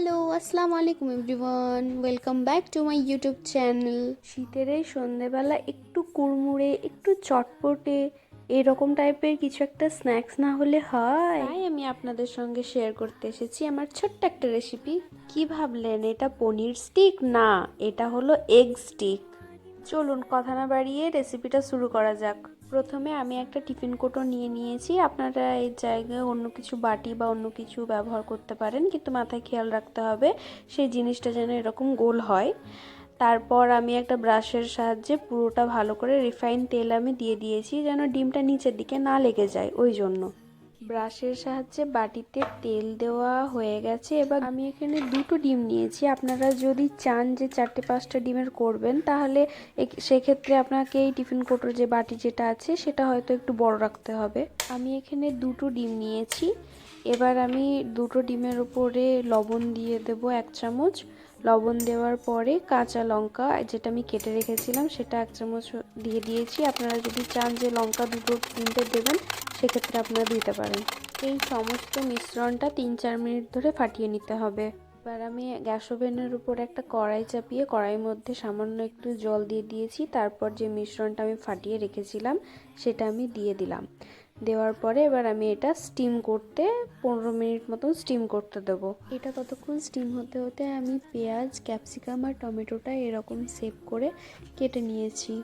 Hello আসসালামু আলাইকুম everyone. Welcome back to my YouTube channel শীতের এই সন্ধেবেলা একটু কুড়মুড়ে একটু চটপটে এরকম টাইপের কিছু একটা স্ন্যাক্স না হলে হয়। তাই আমি আপনাদের সঙ্গে শেয়ার করতে এসেছি আমার ছোট্ট একটা রেসিপি কি ভাবলেন এটা পনির স্টিক না এটা হলো এগ স্টিক চলুন কথা না বাড়িয়ে রেসিপিটা শুরু করা যাক। প্রথমে আমি একটা টিফিন কোটো নিয়ে নিয়েছি। আপনারা এই জায়গায় অন্য কিছু বাটি বা অন্য কিছু ব্যবহার করতে পারেন, কিন্তু মাথায় খেয়াল রাখতে হবে সেই জিনিসটা যেন এরকম গোল হয়। তারপর আমি একটা ব্রাশের সাহায্যে পুরোটা ভালো করে রিফাইন তেল আমি দিয়ে দিয়েছি, যেন ডিমটা নিচের দিকে না লেগে যায়, ওই জন্য। ব্রাশের সাহায্যে বাটিতে তেল দেওয়া হয়ে গেছে। এবার আমি এখানে দুটো ডিম নিয়েছি। আপনারা যদি চান যে চারটে পাঁচটা ডিমের করবেন, তাহলে সেক্ষেত্রে আপনাকে এই টিফিন কোটোর যে বাটি যেটা আছে, সেটা হয়তো একটু বড় রাখতে হবে। আমি এখানে দুটো ডিম নিয়েছি। এবার আমি দুটো ডিমের উপরে লবণ দিয়ে দেব এক চামচ। লবণ দেওয়ার পরে কাঁচা লঙ্কা, যেটা আমি কেটে রেখেছিলাম, সেটা এক চামচ দিয়ে দিয়েছি। আপনারা যদি চান যে লঙ্কা দুটো, তিনটে দেবেন, সেক্ষেত্রে আপনারা দিতে পারেন। এই সমস্ত মিশ্রণটা তিন চার মিনিট ধরে ফাটিয়ে নিতে হবে। এবার আমি গ্যাস ওভেনের উপর একটা কড়াই চাপিয়ে, কড়াইয়ের মধ্যে সামান্য একটু জল দিয়ে দিয়েছি। তারপর যে মিশ্রণটা আমি ফাটিয়ে রেখেছিলাম, সেটা আমি দিয়ে দিলাম। দেওয়ার পরে এবার আমি এটা স্টিম করতে পনেরো মিনিট মতন স্টিম করতে দেবো। এটা ততক্ষণ স্টিম হতে হতে আমি পেঁয়াজ ক্যাপসিকাম আর টমেটোটা এরকম সেভ করে কেটে নিয়েছি।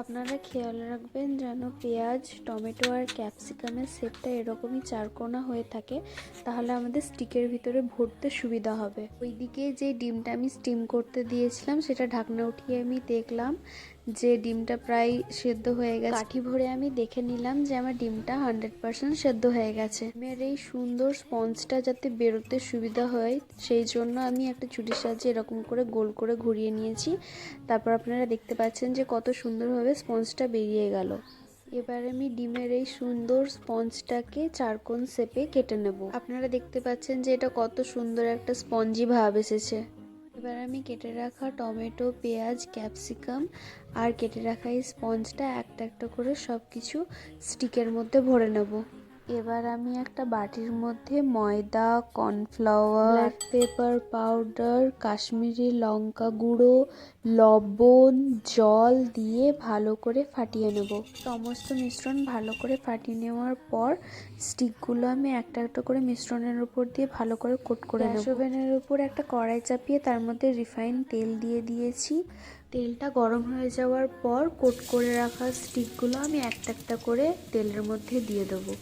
আপনারা খেয়াল রাখবেন যেন পেঁয়াজ, টমেটো আর ক্যাপসিকামের সেপটা এরকমই চারকোনা হয়ে থাকে, তাহলে আমাদের স্টিকের ভিতরে ভরতে সুবিধা হবে। ওইদিকে যে ডিমটা আমি স্টিম করতে দিয়েছিলাম, সেটা ঢাকনা উঠিয়ে আমি দেখলাম যে ডিমটা প্রায় সেদ্ধ হয়ে গেছে। কাঠি ভরে আমি দেখে নিলাম যে আমার ডিমটা হান্ড্রেড পার্সেন্ট সেদ্ধ হয়ে গেছে। ডিমের এই সুন্দর স্পঞ্জটা যাতে বেরোতে সুবিধা হয় সেই জন্য আমি একটা ছুরির সাহায্যে এরকম করে গোল করে ঘুরিয়ে নিয়েছি। তারপর আপনারা দেখতে পাচ্ছেন যে কত সুন্দরভাবে স্পঞ্জটা বেরিয়ে গেল। এবার আমি ডিমের এই সুন্দর স্পঞ্জটাকে চারকোন শেপে কেটে নেব। আপনারা দেখতে পাচ্ছেন যে এটা কত সুন্দর একটা স্পঞ্জি ভাব এসেছে। এবার আমি কেটে রাখা টমেটো, পেঁয়াজ, ক্যাপসিকাম আর কেটে রাখা এই স্পঞ্জটা একটা একটা করে সব কিছু স্টিকের মধ্যে ভরে নেব। এবার আমি একটা বাটির মধ্যে ময়দা, cornflour, black pepper powder, Kashmiri লঙ্কা গুঁড়ো, লবণ, জল দিয়ে ভালো করে ফাটিয়ে নেব। সমস্ত মিশ্রণ ভালো করে ফাটিয়ে নেওয়ার পর স্টিকগুলো আমি একটা একটা করে মিশ্রণের উপর দিয়ে ভালো করে কোট করে নেব। ওভেনের উপর একটা কড়াই চাপিয়ে তার মধ্যে রিফাইন তেল দিয়ে দিয়েছি। তেলটা গরম হয়ে যাওয়ার পর কোট করে রাখা স্টিকগুলো আমি একটা একটা করে তেলের মধ্যে দিয়ে দেবো।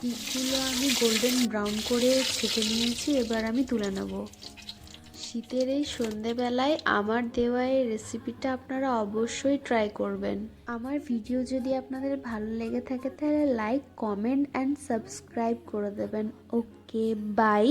স্টিকগুলো আমি গোল্ডেন ব্রাউন করে ছেঁকে নিয়েছি, এবার আমি তুলে নেব। শীতের এই সন্ধেবেলায় আমার দেওয়া এই রেসিপিটা আপনারা অবশ্যই ট্রাই করবেন। আমার ভিডিও যদি আপনাদের ভালো লেগে থাকে, তাহলে লাইক কমেন্ট অ্যান্ড সাবস্ক্রাইব করে দেবেন। Okay bye